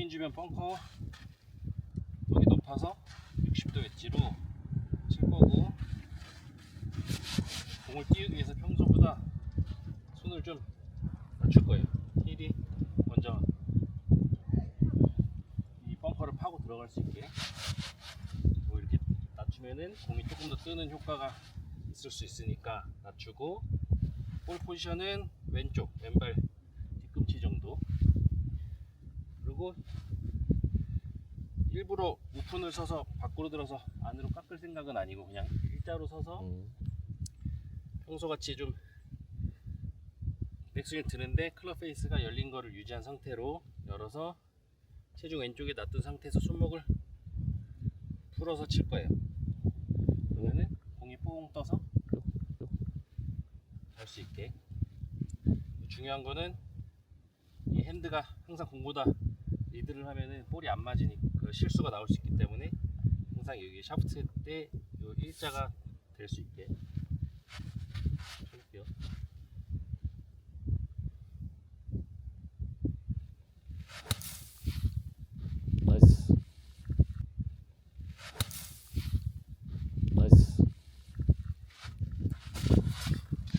그린 주변 벙커. 여기 높아서 60도 엣지로 칠 거고 공을 띄우기 위해서 평소보다 손을 좀 낮출 거예요. 힐이 먼저 이 벙커를 파고 들어갈 수 있게. 뭐 이렇게 낮추면은 공이 조금 더 뜨는 효과가 있을 수 있으니까 낮추고 볼 포지션은 왼쪽 왼발 뒤꿈치 정도 그리고 일부러 우픈을 서서 밖으로 들어서 안으로 깎을 생각은 아니고 그냥 일자로 서서 음. 평소같이 좀 백스윙 드는데 클럽 페이스가 열린 거를 유지한 상태로 열어서 체중 왼쪽에 놔둔 상태에서 손목을 풀어서 칠 거예요. 그러면은 공이 뽕 떠서 갈수 있게. 중요한 거는 이 핸드가 항상 공보다 리드를 하면은 볼이 안 맞으니까 그 실수가 나올 수 있기 때문에 항상 여기 샤프트 때 요 일자가 될 수 있게. 나이스.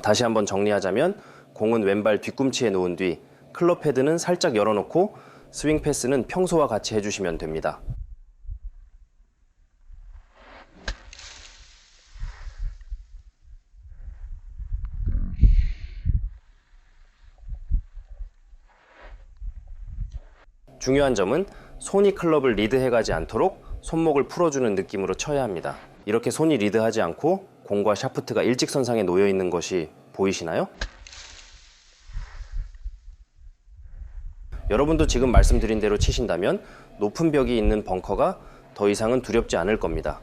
다시 한번 정리하자면 공은 왼발 뒤꿈치에 놓은 뒤 클럽 헤드는 살짝 열어놓고 스윙 패스는 평소와 같이 해주시면 됩니다. 중요한 점은 손이 클럽을 리드해가지 않도록 손목을 풀어주는 느낌으로 쳐야 합니다. 이렇게 손이 리드하지 않고 공과 샤프트가 일직선상에 놓여 있는 것이 보이시나요? 여러분도 지금 말씀드린 대로 치신다면 높은 벽이 있는 벙커가 더 이상은 두렵지 않을 겁니다.